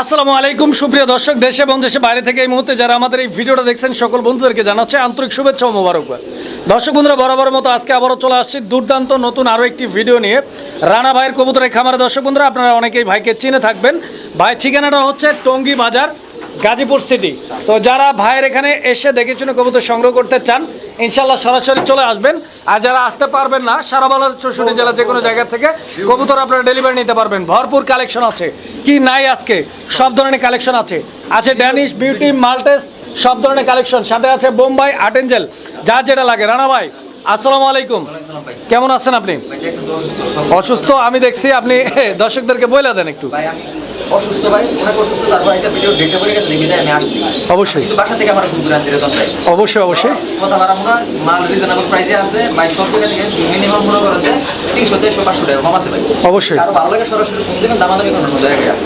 আসসালামু আলাইকুম, সুপ্রিয় দর্শক, দেশে এবং দেশে বাইরে থেকে এই মুহূর্তে যারা আমাদের এই ভিডিওটা দেখছেন, সকল বন্ধুদেরকে জানাচ্ছে আন্তরিক শুভেচ্ছা ও মোবারকবাদ। দর্শক বন্ধুরা বরাবর মতো আজকে আবারও চলে আসছি দুর্দান্ত নতুন আরও একটি ভিডিও নিয়ে। রানা ভাইয়ের কবুতরের খামারে, দর্শক বন্ধুরা, আপনারা অনেকেই ভাইকে চিনে থাকবেন। ভাইয়ের ঠিকানাটা হচ্ছে টঙ্গী বাজার, গাজীপুর সিটি। তো যারা ভাইয়ের এখানে এসে দেখে শুনে কবুতর সংগ্রহ করতে চান ইনশাল্লাহ সরাসরি চলে আসবেন। আর যারা আসতে পারবেন না, সারা বাংলাদেশ, চৌষট্টি জেলা যে কোনো জায়গা থেকে কবুতর আপনারা ডেলিভারি নিতে পারবেন। ভরপুর কালেকশন আছে। কি নাই আজকে? সব ধরনের কালেকশন আছে। আছে ড্যানিশ বিউটি মাল্টেস সব ধরনের কালেকশন সাথে আছে বোম্বাই আর্ট এঞ্জেল যা যেটা লাগে। রানা ভাই আসসালামু আলাইকুম। কেমন আছেন আপনি? অসুস্থ আমি দেখছি আপনি দর্শকদেরকে বলে দেন একটু। অসুস্থ ভাই অনেক অসুস্থ তারপর একটা ভিডিও পড়ে গেছে দেখি আমি আসছি। অবশ্যই। বাসা থেকে আমার রেতন অবশ্যই অবশ্যই। কথা বাড়াবো না মাল রিজনেবল প্রাইসে আছে ভাই সব জায়গা থেকে মিনিমাম মনে তিনশো দেড়শো পাঁচশো টাকা কম আছে ভাই। অবশ্যই। আর ভালো লাগে সরাসরি ফোন দেবেন দামাদামি কোনো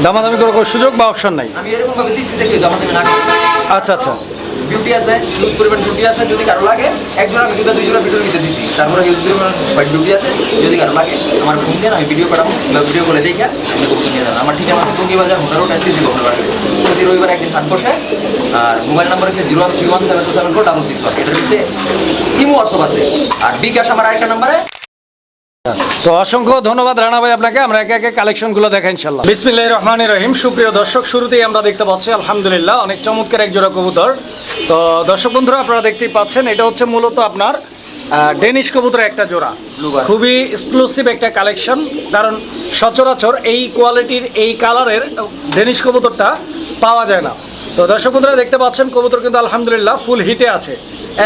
দামাদামি করার কোনো সুযোগ বা অপশন নাই। আমি এরকম ভাবে দিচ্ছি দেখি দামাদামি না আচ্ছা আচ্ছা। বিউটি আছে ইউজ পরিমাণ বিউটি আছে, যদি কারও লাগে একজন আমি দুটো দুইজোড়া ভিডিও নিতে দিচ্ছি। তারপরে ইউজ পরিমাণ হোয়াইট বিউটি আছে, যদি কারও লাগে, আমার ফোন দেন আমি ভিডিও পাঠাবো, বা ভিডিও করে দেখে আমি কবুতর নিয়ে আমার ঠিকানা হচ্ছে টঙ্গী বাজার হোটেল রোড এসে আপনার প্রতি রবিবার একদিন থাক বসে, আর মোবাইল নাম্বার হচ্ছে zero one three one seven two seven four double six one এটার মধ্যে ইমো হোয়াটসঅ্যাপ আছে। আর বিকাশ আমার আরেকটা নাম্বারে তো অসংখ্য ধন্যবাদ রানা ভাই আপনাকে। আমরা একে একে কালেকশনগুলো দেখা ইনশাল্লাহ বিসমিল্লাহ রহমান রহিম। সুপ্রিয় দর্শক শুরুতেই আমরা দেখতে পাচ্ছি আলহামদুলিল্লাহ অনেক চমৎকার এক জোড়া কবুতর। তো দর্শক বন্ধুরা আপনারা দেখতেই পাচ্ছেন এটা হচ্ছে মূলত আপনার ডেনিশ কবুতর একটা জোড়া। খুবই এক্সক্লুসিভ একটা কালেকশন। কারণ সচরাচর এই কোয়ালিটির এই কালারের ডেনিশ কবুতরটা পাওয়া যায় না। তো দর্শক বন্ধুরা দেখতে পাচ্ছেন কবুতর কিন্তু আলহামদুলিল্লাহ ফুল হিটে আছে।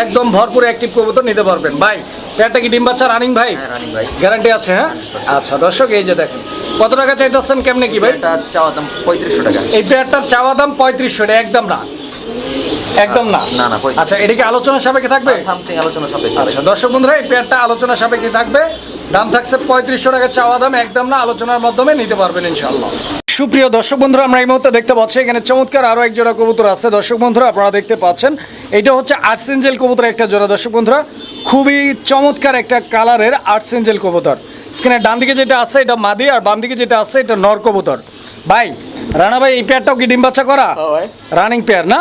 একদম ভরপুর অ্যাক্টিভ কবুতর নিতে পারবেন। ভাই পেয়ারটা কি ডিম বাচ্চা রানিং ভাই? রানিং ভাই। গ্যারান্টি আছে হ্যাঁ? আচ্ছা দর্শক এই যে দেখেন কত টাকা চাইতেছেন কেমনে কি ভাই? চাওয়া দাম পঁয়ত্রিশশো টাকা। এই পেয়ারটার চাওয়া দাম পঁয়ত্রিশশো এটা একদম না। একদম না? না, না, আচ্ছা এটা কি আলোচনা সাপেক্ষে থাকবে? সামথিং আলোচনা সাপেক্ষে। আচ্ছা দর্শক বন্ধুরা এই পেয়ারটা আলোচনা সাপেক্ষে থাকবে। দাম থাকছে পঁয়ত্রিশশো টাকা চাওয়া দাম একদম না আলোচনার মাধ্যমে নিতে পারবেন ইনশাল্লাহ সুপ্রিয় দর্শক বন্ধুরা আমরা এই মুহূর্তে দেখতে পাচ্ছি এখানে চমৎকার আরও এক জোড়া কবুতর আছে। দর্শক বন্ধুরা আপনারা দেখতে পাচ্ছেন এটা হচ্ছে আর্টসেঞ্জেল কবুতর একটা জোড়া। দর্শক বন্ধুরা খুবই চমৎকার একটা কালারের আর্টসেঞ্জেল কবুতর। স্ক্রিনের ডান দিকে যেটা আছে এটা মাদি আর বাম দিকে যেটা আছে এটা নর কবুতর। ভাই রানা ভাই এই পেয়ারটাও কি ডিম বাচ্চা করা? রানিং পেয়ার না?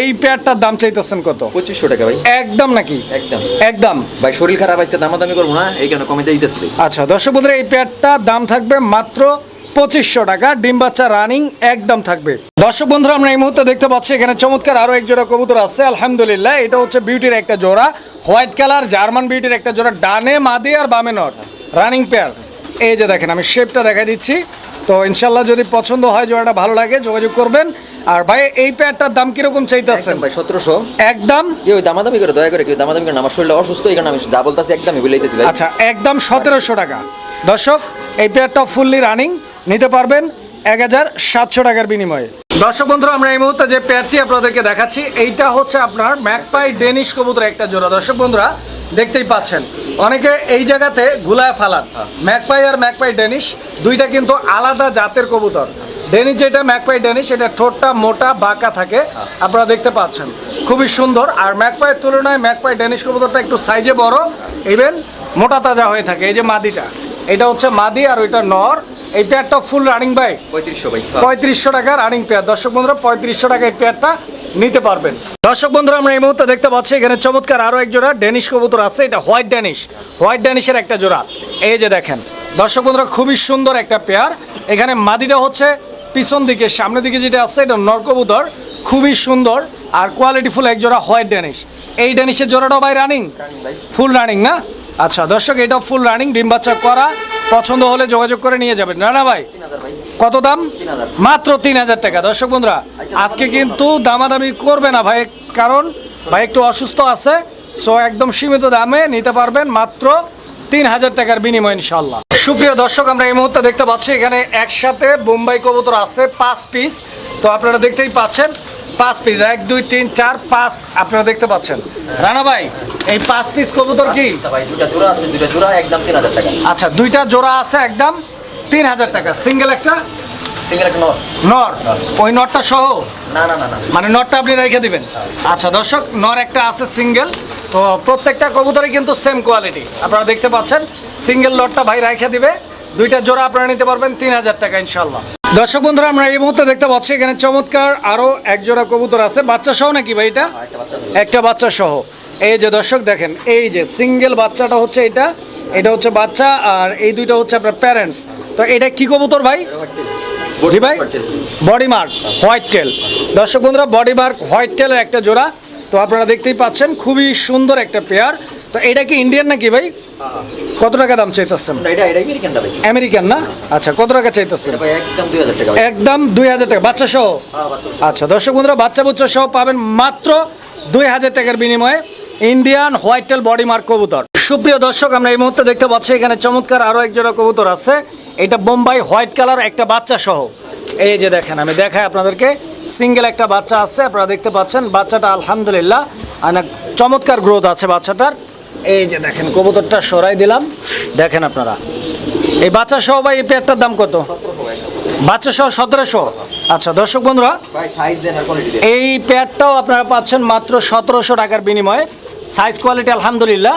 এই পেয়ারটার দাম চাইতেছেন কত? পঁচিশশো টাকা ভাই। একদম নাকি? একদম। একদম। ভাই শরীর খারাপ আজকে দামাদামি করব না এই কেন কমে দিতেছি। আচ্ছা দর্শক বন্ধুরা এই পেয়ারটার দাম থাকবে মাত্র পঁচিশশো টাকা ডিম বাচ্চা রানিং একদম থাকবে। দর্শক বন্ধুরা আমরা এই মুহূর্তে দেখতে পাচ্ছি এখানে চমৎকার আরও এক জোড়া কবুতর আছে আলহামদুলিল্লাহ। এটা হচ্ছে বিউটির একটা জোড়া হোয়াইট কালার জার্মান বিউটির একটা জোড়া ডানে মাদি আর বামে নট রানিং পেয়ার এই যে দেখেন আমি শেপটা দেখাই দিচ্ছি। তো ইনশাল্লাহ যদি পছন্দ হয় জোড়াটা ভালো লাগে যোগাযোগ করবেন। আর ভাই এই পেয়ারটার দাম কীরকম চাইতেছেন? ভাই সতেরোশো। একদম? কেউ দামাদামি করে দয়া করে কেউ দামাদামি করে আমার শরীরটা অসুস্থ এই কারণে আমি যা বলতেছি একদমই বলেইতেছি ভাই। আচ্ছা একদম সতেরোশো টাকা। দর্শক এই পেয়ারটা ফুললি রানিং নিতে পারবেন এক হাজার সাতশো টাকার বিনিময়ে। দর্শক বন্ধুরা, আমরা এই মুহূর্তে যে পেয়ারটি আপনাদেরকে দেখাচ্ছি, এইটা হচ্ছে আপনার ম্যাকপাই ডেনিশ কবুতর একটা জোড়া। দর্শক বন্ধুরা, দেখতেই পাচ্ছেন, অনেকে এই জায়গাতে গুলায় ফালান। ম্যাকপাই আর ম্যাকপাই ডেনিশ, দুইটা কিন্তু আলাদা জাতের কবুতর। ডেনিশ যেটা, ম্যাকপাই ডেনিশ, এটা ঠোঁটটা মোটা, বাঁকা থাকে, আপনারা দেখতে পাচ্ছেন। খুবই সুন্দর, আর ম্যাকপাইয়ের তুলনায় ম্যাকপাই ডেনিশ কবুতরটা একটু সাইজে বড় ইভেন মোটা তাজা হয়ে থাকে, এই যে মাদিটা। এটা হচ্ছে মাদি আর ওইটা নর এই পেয়ারটা ফুল রানিং বাই পঁয়ত্রিশশো ভাই পঁয়ত্রিশশো টাকা রানিং পেয়ার। দর্শক বন্ধুরা পঁয়ত্রিশশো টাকা এই পেয়ারটা নিতে পারবেন। দর্শক বন্ধুরা আমরা এই মুহূর্তে দেখতে পাচ্ছি এখানে চমৎকার আরও এক জোড়া ডেনিশ কবুতর আছে। এটা হোয়াইট ড্যানিশ হোয়াইট ড্যানিশের একটা জোড়া। এই যে দেখেন দর্শক বন্ধুরা খুবই সুন্দর একটা পেয়ার। এখানে মাদিটা হচ্ছে পিছন দিকে সামনের দিকে যেটা আছে এটা নরকবুতর খুবই সুন্দর আর কোয়ালিটিফুল এক জোড়া হোয়াইট ড্যানিশ এই ড্যানিশের জোড়াটাও ভাই রানিং ফুল রানিং না? আচ্ছা দর্শক, এটা ফুল রানিং ডিম বাচ্চা করা। পছন্দ হলে যোগাযোগ করে নিয়ে যাবেন। না না ভাই তিন হাজার ভাই কত দাম? মাত্র তিন হাজার টাকা। দর্শক বন্ধুরা, আজকে কিন্তু দামাদামি করবে না ভাই, কারণ ভাই একটু অসুস্থ আছে সো একদম সীমিত দামে নিতে পারবেন মাত্র তিন হাজার টাকার বিনিময় ইনশাল্লাহ সুপ্রিয় দর্শক, আমরা এই মুহূর্তে দেখতে পাচ্ছি, এখানে একসাথে বোম্বাই কবুতর আছে, পাঁচ পিস তো আপনারা দেখতেই পাচ্ছেন পাঁচ পিস এক দুই তিন চার পাঁচ আপনারা দেখতে পাচ্ছেন। রানা ভাই এই পাঁচ পিস কবুতর কি? টাকা। আচ্ছা দুইটা জোড়া আছে একদম তিন হাজার টাকা। সিঙ্গেল একটা? নর। ওই নটটা সহ? না না না না। মানে নটটা আপনি রেখে দিবেন? আচ্ছা দর্শক নর একটা আছে সিঙ্গেল তো প্রত্যেকটা কিন্তু সেম কোয়ালিটি আপনারা দেখতে পাচ্ছেন সিঙ্গেল লটটা ভাই রেখে দিবে। দুইটা জোড়া আপনারা নিতে পারবেন তিন হাজার টাকা ইনশাল্লাহ দর্শক বন্ধুরা আমরা এই মুহূর্তে দেখতে পাচ্ছি এখানে চমৎকার আরও একজোড়া কবুতর আছে। বাচ্চা সহ নাকি ভাই এটা? একটা বাচ্চা সহ। এই যে দর্শক দেখেন এই যে সিঙ্গেল বাচ্চাটা হচ্ছে এটা এটা হচ্ছে বাচ্চা আর এই দুইটা হচ্ছে আপনার প্যারেন্টস তো এটা কি কবুতর ভাই? জি ভাই? বডি মার্ক হোয়াইট টেল দর্শক বন্ধুরা বডি মার্ক হোয়াইট টেলের একটা জোড়া। তো আপনারা দেখতেই পাচ্ছেন খুবই সুন্দর একটা পেয়ার তো এটা কি ইন্ডিয়ান নাকি ভাই? কত টাকা দাম চাইতেছেন? আমেরিকান না? আচ্ছা কত টাকা চাইতেছেন? একদম দুই হাজার টাকা টাকা। বাচ্চা সহ? হ্যাঁ, আচ্ছা দর্শক বন্ধুরা বাচ্চা বুচ্চা সহ পাবেন মাত্র দুই হাজার টাকার বিনিময়ে Indian white tail body mark কবুতর। সুপ্রিয় দর্শক আমরা এই মুহূর্তে দেখতে পাচ্ছি এখানে চমৎকার আরও এক জোড়া কবুতর আছে। এটা বোম্বাই হোয়াইট কালার একটা বাচ্চা সহ। এই যে দেখেন আমি দেখাই আপনাদেরকে। সিঙ্গেল একটা বাচ্চা আছে আপনারা দেখতে পাচ্ছেন। বাচ্চাটা আলহামদুলিল্লাহ অনেক চমৎকার গ্রোথ আছে বাচ্চাটার। এই যে দেখেন কবুতরটা সরাই দিলাম। দেখেন আপনারা। এই বাচ্চা সহ ভাই এই পেয়ারটার দাম কত? বাচ্চা সহ সতেরোশো। আচ্ছা দর্শক বন্ধুরা এই প্যাডটাও আপনারা পাচ্ছেন মাত্র সতেরোশো টাকার বিনিময়ে। সাইজ কোয়ালিটি আলহামদুলিল্লাহ।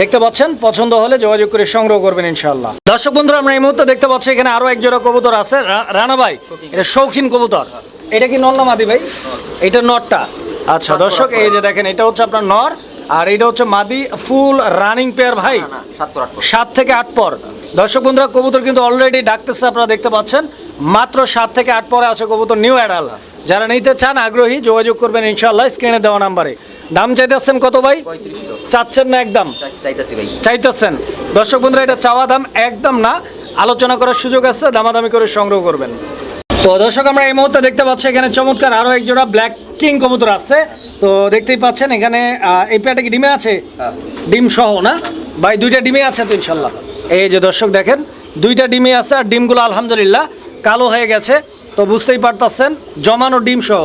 দেখতে পাচ্ছেন? পছন্দ হলে যোগাযোগ করে সংগ্রহ করবেন ইনশাল্লাহ দর্শক বন্ধুরা আমরা এই মুহূর্তে দেখতে পাচ্ছি এখানে আরও এক জোড়া কবুতর আছে। রানা ভাই এটা শৌখিন কবুতর। এটা কি নর না মাদি ভাই? এটা নরটা। আচ্ছা দর্শক এই যে দেখেন এটা হচ্ছে আপনার নর। আর এটা হচ্ছে মাদি ফুল রানিং পেয়ার ভাই। সাত থেকে আট পর। দর্শক বন্ধুরা কবুতর কিন্তু অলরেডি ডাকতেছে আপনারা দেখতে পাচ্ছেন। মাত্র সাত থেকে আট পরে আছে কবুতর নিউ অ্যাডাল যারা নিতে চান আগ্রহী যোগাযোগ করবেন ইনশাল্লাহ স্ক্রিনে দেওয়া নাম্বারে দাম চাইতেছেন কত ভাই? চাচ্ছেন না একদম? চাইতেছেন। দর্শক বন্ধুরা এটা চাওয়া দাম একদম না। আলোচনা করার সুযোগ আছে দামাদামি করে সংগ্রহ করবেন। তো দর্শক আমরা এই মুহূর্তে দেখতে পাচ্ছি এখানে চমৎকার আরও এক জোড়া ব্ল্যাক কিং কবুতর আছে। তো দেখতেই পাচ্ছেন এখানে এই পেয়ারটা কি ডিমে আছে? হ্যাঁ। ডিম সহ না? ভাই দুইটা ডিমে আছে তো ইনশাল্লাহ। এই যে দর্শক দেখেন দুইটা ডিমে আছে আর ডিমগুলো আলহামদুলিল্লাহ কালো হয়ে গেছে। তো বুঝতেই পারতেছেন জমানো ডিম সহ।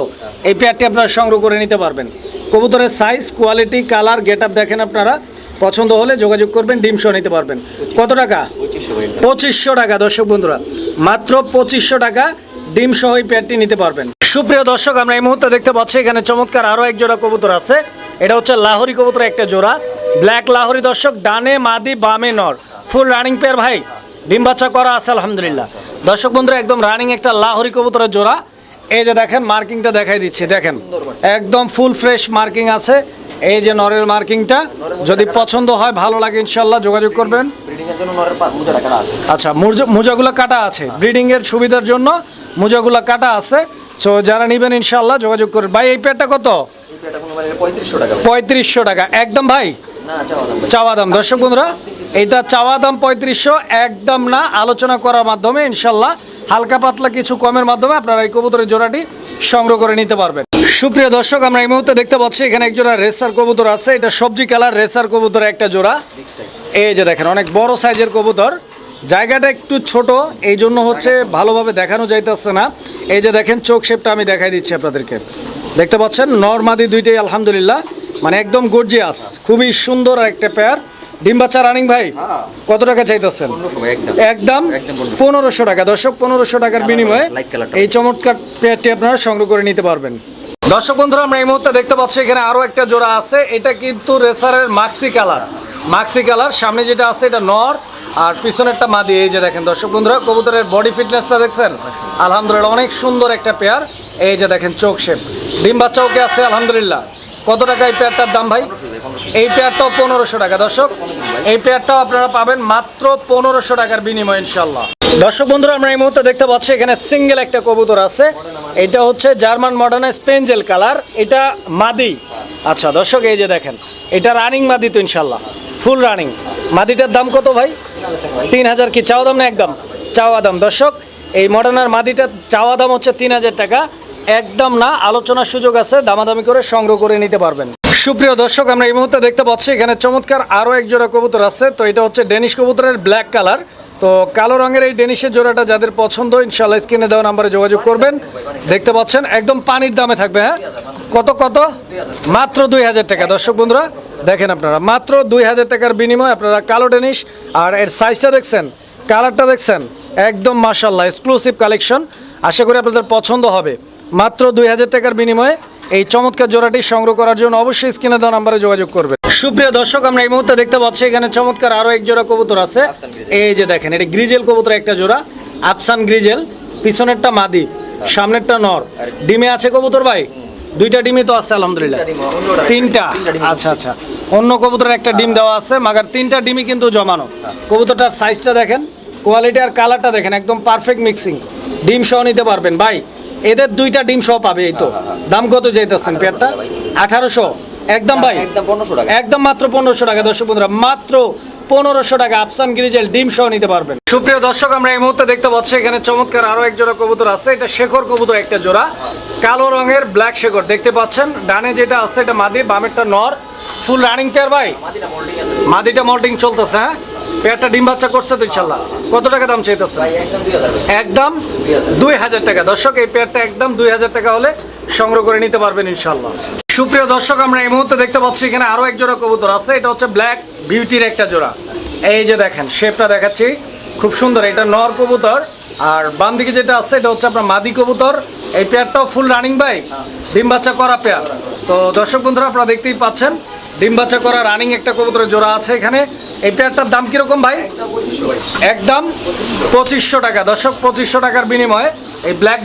এই পেয়ারটি আপনারা সংগ্রহ করে নিতে পারবেন। কবুতরের size quality colour get up দেখেন আপনারা। পছন্দ হলে যোগাযোগ করবেন ডিম সহ নিতে পারবেন। কত টাকা? পঁচিশশো টাকা দর্শক বন্ধুরা। মাত্র পঁচিশশো টাকা। ডিম সহ এই প্যাডটি নিতে পারবেন। সুপ্রিয় দর্শক আমরা এই মুহূর্তে দেখতে পাচ্ছি এখানে চমৎকার আরও এক জোড়া কবুতর আছে। এটা হচ্ছে লাহোরি কবুতর একটা জোড়া। ব্ল্যাক লাহোরি দর্শক ডানে মাদি বামে নর। ফুল রানিং পেয়ার ভাই ডিম বাচ্চা করা আছে আলহামদুলিল্লাহ। দর্শক বন্ধুরা একদম রানিং একটা লাহোরি কবুতরের জোড়া। এই যে দেখেন মার্কিংটা দেখাই দিচ্ছি দেখেন। একদম ফুল ফ্রেশ মার্কিং আছে। এই যে নরের মার্কিংটা যদি পছন্দ হয় ভালো লাগে ইনশাল্লাহ যোগাযোগ করবেন। আচ্ছা মুজ- মোজাগুলো কাটা আছে। ব্রিডিং এর সুবিধার জন্য মোজাগুলো কাটা আছে। তো যারা নেবেন ইনশাল্লাহ যোগাযোগ করবেন ভাই এই পেয়ারটা কত? পঁয়ত্রিশশো টাকা। একদম ভাই? চাওয়া দাম দর্শক বন্ধুরা এটা চাওয়া দাম পঁয়ত্রিশশো একদম না আলোচনা করার মাধ্যমে ইনশাল্লাহ হালকা পাতলা কিছু কমের মাধ্যমে আপনারা এই কবুতরের জোড়াটি সংগ্রহ করে নিতে পারবেন। সুপ্রিয় দর্শক আমরা এই মুহূর্তে দেখতে পাচ্ছি এখানে এক জোড়া রেসার কবুতর আছে। এটা সবজি কালার রেসার কবুতরের একটা জোড়া। এই যে দেখেন অনেক বড় সাইজের কবুতর। জায়গাটা একটু ছোট এই জন্য হচ্ছে ভালোভাবে দেখানো যাইতেছে না। এই যে দেখেন চোখ শেপটা আমি দেখাই দিচ্ছি আপনাদেরকে। দেখতে পাচ্ছেন নর্মাদি দুইটাই আলহামদুলিল্লাহ। মানে একদম গর্জিয়াস খুবই সুন্দর একটা পেয়ার ডিম বাচ্চা রানিং ভাই। কত টাকা চাইতেছেন? একদম। পনেরোশো। টাকা। দর্শক পনেরোশো টাকার বিনিময়ে। এই চমৎকার পেয়ারটি আপনারা সংগ্রহ করে নিতে পারবেন। দর্শক বন্ধুরা আমরা এই মুহূর্তে দেখতে পাচ্ছি এখানে আরও একটা জোড়া আছে। এটা কিন্তু রেসারের মাক্সি কালার মাক্সি কালার সামনে যেটা আছে এটা নর। আর পিছনেরটা মাদি, এই যে দেখেন দর্শক বন্ধুরা, কবুতরের বডি ফিটনেসটা দেখছেন? আলহামদুলিল্লাহ, অনেক সুন্দর একটা পেয়ার এই যে দেখেন, চোখ শেপ ডিম বাচ্চা ওকে আছে, আলহামদুলিল্লাহ। কত টাকা এই পেয়ারটার দাম ভাই? এই পেয়ারটাও পনেরোশো টাকা। দর্শক, এই পেয়ারটাও আপনারা পাবেন মাত্র পনেরোশো টাকার বিনিময় ইনশাল্লাহ দর্শক বন্ধুরা, আমরা এই মুহূর্তে দেখতে পাচ্ছি, এখানে সিঙ্গেল একটা কবুতর আছে। এটা হচ্ছে জার্মান মডার্নাইজ পেঞ্জেল কালার এটা মাদি। আচ্ছা দর্শক, এই যে দেখেন, এটা রানিং মাদি তো ইনশাল্লাহ ফুল রানিং মাদিটার দাম কত ভাই? তিন হাজার কি চাওয়া দাম না একদম? চাওয়া দাম। দর্শক, এই মডার্নার মাদিটার চাওয়া দাম হচ্ছে তিন হাজার টাকা। একদম না, আলোচনার সুযোগ আছে, দামাদামি করে সংগ্রহ করে নিতে পারবেন। সুপ্রিয় দর্শক, আমরা এই মুহূর্তে দেখতে পাচ্ছি, এখানে চমৎকার আরও এক জোড়া কবুতর আছে। তো এটা হচ্ছে ডেনিশ কবুতরের ব্ল্যাক কালার তো কালো রঙের এই ডেনিশের জোড়াটা যাদের পছন্দ ইনশাল্লাহ স্ক্রিনে দেওয়া নাম্বারে যোগাযোগ করবেন। দেখতে পাচ্ছেন, একদম পানির দামে থাকবে হ্যাঁ? কত কত? মাত্র দুই হাজার টাকা। দর্শক বন্ধুরা, দেখেন আপনারা, মাত্র দুই হাজার টাকার বিনিময়ে আপনারা কালো টেনিস আর এর সাইজটা দেখছেন কালারটা দেখছেন, একদম মাশাল্লাহ এক্সক্লুসিভ কালেকশন আশা করি আপনাদের পছন্দ হবে। মাত্র দুই হাজার টাকার বিনিময়ে এই চমৎকার জোড়াটি সংগ্রহ করার জন্য অবশ্যই স্ক্রিনে দেওয়া নাম্বারে যোগাযোগ করবে সুপ্রিয় দর্শক, আমরা এই মুহূর্তে দেখতে পাচ্ছি এখানে চমৎকার আরও এক জোড়া কবুতর আছে। এই যে দেখেন, এটা গ্রিজেল কবুতর একটা জোড়া, আফসান গ্রিজেল, পিছনেরটা মাদি, সামনেরটা নর। ডিমে আছে কবুতর ভাই? দুইটা ডিমই তো আছে আলহামদুলিল্লাহ। তিনটা আচ্ছা আচ্ছা। অন্য কবুতরের একটা ডিম দেওয়া আছে মাগার তিনটা ডিমই কিন্তু জমানো। কবুতরটার সাইজটা দেখেন কোয়ালিটি আর কালারটা দেখেন একদম পারফেক্ট মিক্সিং ডিম সহ নিতে পারবেন। ভাই এদের দুইটা ডিম সহ পাবে এই তো। দাম কত যাইতেছেন পেয়ারটা? আঠারোশো? একদম ভাই। একদম পনেরোশো টাকা। একদম মাত্র পনেরোশো টাকা। দর্শক বন্ধুরা মাত্র পনেরোশো টাকা আফসান গিরিজেল ডিম সহ নিতে পারবেন। সুপ্রিয় দর্শক আমরা এই মুহূর্তে দেখতে পাচ্ছি এখানে চমৎকার আরও এক জোড়া কবুতর আছে। এটা শেখর কবুতর একটা জোড়া। কালো রঙের ব্ল্যাক শেখর দেখতে পাচ্ছেন? ডানে যেটা আছে এটা মাদি বামেরটা নর। ফুল রানিং পেয়ার ভাই? মাদিটা মল্টিং চলতেছে হ্যাঁ? পেয়ারটা ডিম বাচ্চা করছে তো ইনশাল্লাহ। কত টাকা দাম চাইতেছে একদম দুই হাজার টাকা। দর্শক এই পেয়ারটা একদম দুই হাজার টাকা হলে সংগ্রহ করে নিতে পারবেন ইনশাল্লাহ সুপ্রিয় দর্শক, আমরা এই মুহূর্তে দেখতে পাচ্ছি এখানে আরও এক জোড়া কবুতর আছে। এটা হচ্ছে ব্ল্যাক বিউটির একটা জোড়া। এই যে দেখেন শেপটা দেখাচ্ছি। খুব সুন্দর, এটা নর কবুতর। আর বাম দিকে যেটা আছে, এটা হচ্ছে আপনার মাদি কবুতর। এই পেয়ারটাও ফুল রানিং বাই ডিম বাচ্চা করা পেয়ার তো দর্শক বন্ধুরা, আপনারা দেখতেই পাচ্ছেন ডিম বাচ্চা করা রানিং একটা কবুতরের জোড়া আছে এখানে। এই পেয়ারটার দাম কীরকম ভাই? একদম পঁচিশশো টাকা। দর্শক, পঁচিশশো টাকার বিনিময়ে এই ব্ল্যাক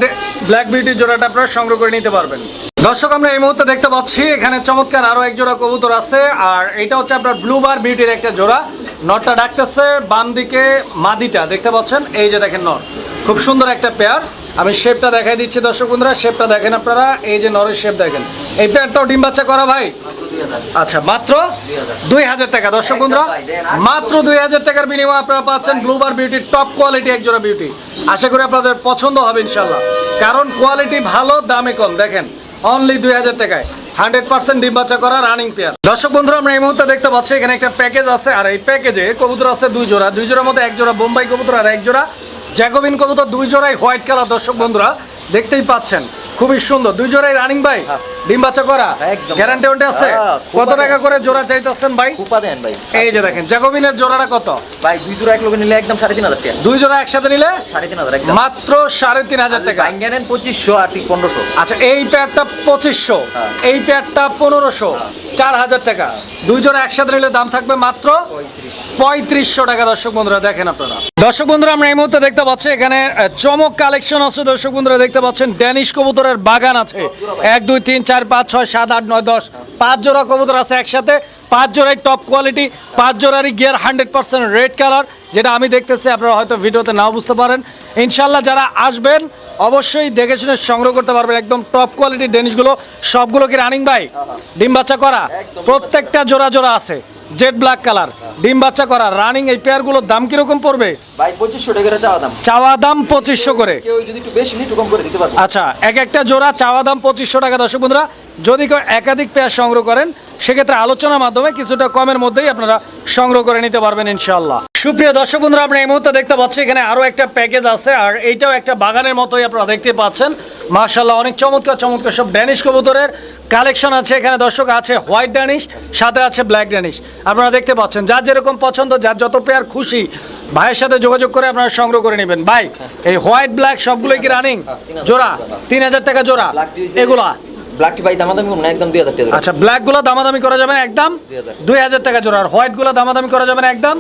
ব্ল্যাক বিউটি জোড়াটা আপনারা সংগ্রহ করে নিতে পারবেন। দর্শক, আমরা এই মুহূর্তে দেখতে পাচ্ছি, এখানে চমৎকার আরও এক জোড়া কবুতর আছে, আর এটা হচ্ছে আপনার ব্লু বার বিউটির একটা জোড়া। নটটা ডাকতেছে বাম দিকে মাদিটা, দেখতে পাচ্ছেন? এই যে দেখেন নট। খুব সুন্দর একটা পেয়ার আমি শেপটা দেখাই দিচ্ছি দর্শক বন্ধুরা শেপটা দেখেন আপনারা। এই যে নরের শেপ দেখেন। এই পেয়ারটাও ডিম বাচ্চা করা ভাই। আচ্ছা মাত্র দুই হাজার। টাকা। দর্শক বন্ধুরা মাত্র দুই হাজার টাকার বিনিময়ে আপনারা পাচ্ছেন blue bar beauty top quality একজোড়া বিউটি আশা করি আপনাদের পছন্দ হবে ইনশাল্লাহ কারণ কোয়ালিটি ভালো দামে কম। দেখেন অনলি দুই হাজার টাকায়। হান্ড্রেড পার্সেন্ট ডিম বাচ্চা করা রানিং পেয়ার দর্শক বন্ধুরা আমরা এই মুহূর্তে দেখতে পাচ্ছি এখানে একটা প্যাকেজ আছে আর এই প্যাকেজে কবুতর আছে দুই জোড়া। দুই জোড়ার মধ্যে এক জোড়া বোম্বাই কবুতর আর এক জোড়া জ্যাকোবিন কবুতর। দুই জোড়াই হোয়াইট কালার দর্শক বন্ধুরা দেখতেই পাচ্ছেন খুবই সুন্দর। দুই জোড়াই রানিং ভাই? ডিম বাচ্চা করা? গ্যারান্টি ওয়ারেন্টি আছে? হ্যাঁ, কত টাকা করে জোড়া চাইতেছেন ভাই? কুপা দেন ভাই। এই যে দেখেন জ্যাকোবিনের জোড়াটা কত? ভাই দুই জোড়া এক লোকে নিলে একদম সাড়ে তিন হাজার টাকা। দুই জোড়া একসাথে নিলে? সাড়ে তিন হাজার মাত্র সাড়ে তিন হাজার টাকা। ভাঙ্গা নেন পঁচিশশো আর পনেরোশো। আচ্ছা এই প্যাডটা পঁচিশশো হ্যাঁ। এই প্যাডটা পনেরোশো চার হাজার টাকা। দুই জোড়া একসাথে নিলে দাম থাকবে মাত্র পঁয়ত্রিশশো টাকা, দর্শক বন্ধুরা, দেখেন আপনারা। দর্শক বন্ধুরা, আমরা এই মুহূর্তে দেখতে পাচ্ছি, এখানে চমক কালেকশন আছে, দর্শক বন্ধুরা, দেখতে পাচ্ছেন, ড্যানিশ কবুতরের বাগান আছে। এক, দুই, তিন, চার, পাঁচ, ছয়, সাত, আট, নয়, দশ, পাঁচ জোড়া কবুতর আছে একসাথে। পাঁচ জোড়াই টপ কোয়ালিটি পাঁচ জোড়ারই gear hundred percent red colour যেটা আমি দেখতেছি আপনারা হয়তো ভিডিওতে নাও বুঝতে পারেন। ইনশাল্লাহ যারা আসবেন অবশ্যই দেখে শুনে সংগ্রহ করতে পারবেন একদম টপ কোয়ালিটির ডেনিশগুলো। সবগুলো কি রানিং ভাই? ডিম বাচ্চা করা? প্রত্যেকটা জোড়া জোড়া আছে। জেড ব্ল্যাক কালার ডিম বাচ্চা করা। রানিং এই পেয়ারগুলোর দাম কীরকম পড়বে? চাওয়া দাম। পঁচিশশো করে। আচ্ছা এক একটা জোড়া চাওয়া দাম পঁচিশশো টাকা। দর্শক বন্ধুরা যদি কেউ একাধিক পেয়ার সংগ্রহ করেন সেক্ষেত্রে আলোচনার মাধ্যমে কিছুটা কমের মধ্যেই আপনারা সংগ্রহ করে নিতে পারবেন ইনশাল্লাহ সুপ্রিয় দর্শক বন্ধুরা আমরা এই মুহূর্তে দেখতে পাচ্ছি এখানে আরও একটা প্যাকেজ আছে আর এইটাও একটা বাগানের মতোই আপনারা দেখতে পাচ্ছেন। মার্শাল্লাহ অনেক চমৎকার চমৎকার সব ড্যানিশ কবুতরের কালেকশন আছে এখানে। দর্শক আছে হোয়াইট ড্যানিশ সাথে আছে ব্ল্যাক ড্যানিশ আপনারা দেখতে পাচ্ছেন যার যেরকম পছন্দ যার যত পেয়ার খুশি ভাইয়ের সাথে যোগাযোগ করে আপনারা সংগ্রহ করে নেবেন। ভাই এই হোয়াইট ব্ল্যাক সবগুলোই কি রানিং জোড়া তিন হাজার টাকা জোড়া। এগুলা ব্ল্যাকটি ভাই দামাদামি করুন একদম দুই হাজার টাকা আচ্ছা ব্ল্যাকগুলো দামাদামি করা যাবে একদম দুই হাজার টাকা। জোড়া। আর হোয়াইটগুলো দামাদামি করা যাবে একদম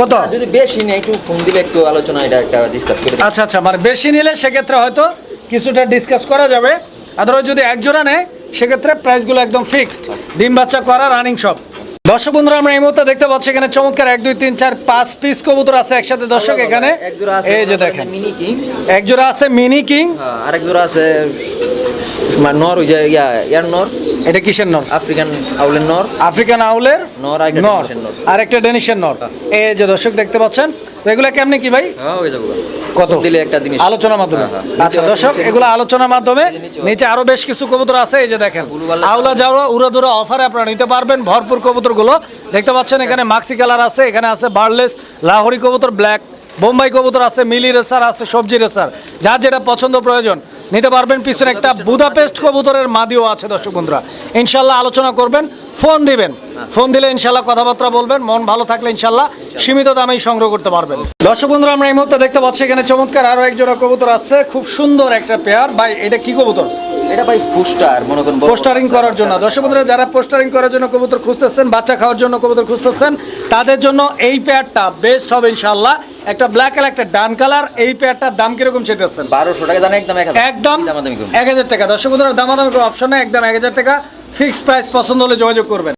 কত? যদি বেশি নেই একটু ফোন দিলে একটু আলোচনা এটা একটা ডিসকাস করে আচ্ছা আচ্ছা মানে বেশি নিলে সেক্ষেত্রে হয়তো কিছুটা ডিসকাস করা যাবে। যদি এক জোড়া নেয় সেক্ষেত্রে প্রাইসগুলো একদম ফিক্সড ডিম বাচ্চা করা রানিং সব দর্শক বন্ধুরা আমরা এই মুহূর্তে দেখতে পাচ্ছি এখানে চমৎকার এক দুই তিন চার পাঁচ পিস কবুতর আছে একসাথে। দর্শক এখানে এই যে দেখেন। মিনি কিং এক জোড়া আছে মিনি কিং আরেক জোড়া আছে নর ওই যে ইয়া ইয়ার নর? এটা কিসের নর? আফ্রিকান আউলের নর। আফ্রিকান আউলের নর, নর। আর একটা ডেনিশের নর। এই যে দর্শক দেখতে পাচ্ছেন এগুলা কেমনে কি ভাই? হ্যাঁ হয়ে যাব কত? দিলে একটা জিনিস। আলোচনার মাধ্যমে। হ্যাঁ, হ্যাঁ। আচ্ছা দর্শক এগুলো আলোচনার মাধ্যমে নিচে আরও বেশ কিছু কবুতর আছে এই যে দেখেন। আউলা যাওয়া উড়াদুরা অফারে আপনারা নিতে পারবেন ভরপুর কবুতরগুলো। দেখতে পাচ্ছেন এখানে মাক্সি কালার আছে এখানে আছে বার্লেস লাহোরি কবুতর ব্ল্যাক বোম্বাই কবুতর আছে মিলি রেসার আছে সবজি রেসার। যার যেটা পছন্দ প্রয়োজন নিতে পারবেন পিছনে একটা বুদাপেস্ট কবুতরের মাদিও আছে দর্শক বন্ধুরা। ইনশাল্লাহ আলোচনা করবেন ফোন দিবেন। ফোন দিলে ইনশাল্লাহ কথাবার্তা বলবেন মন ভালো থাকলে ইনশাল্লাহ সীমিত দামেই সংগ্রহ করতে পারবেন। দর্শক বন্ধুরা আমরা এই মুহূর্তে দেখতে পাচ্ছি এখানে চমৎকার আরও এক জোড়া কবুতর আছে খুব সুন্দর একটা পেয়ার ভাই এটা কি কবুতর? এটা ভাই পোস্টার মনে করেন পোস্টারিং করার জন্য। দর্শক বন্ধুরা যারা পোস্টারিং করার জন্য কবুতর খুঁজতেছেন বাচ্চা খাওয়ার জন্য কবুতর খুঁজতেছেন তাদের জন্য এই পেয়ারটা বেস্ট হবে ইনশাল্লাহ। একটা ব্ল্যাক কালার একটা ডান কালার এই পেয়ারটার দাম কীরকম চেতেছেন বারোশো টাকা দাম একদম এক হাজার। একদম এক হাজার টাকা। দর্শক বন্ধুরা দামাদামি অপশন একদম এক হাজার টাকা। ফিক্সড প্রাইস পছন্দ হলে যোগাযোগ করবেন।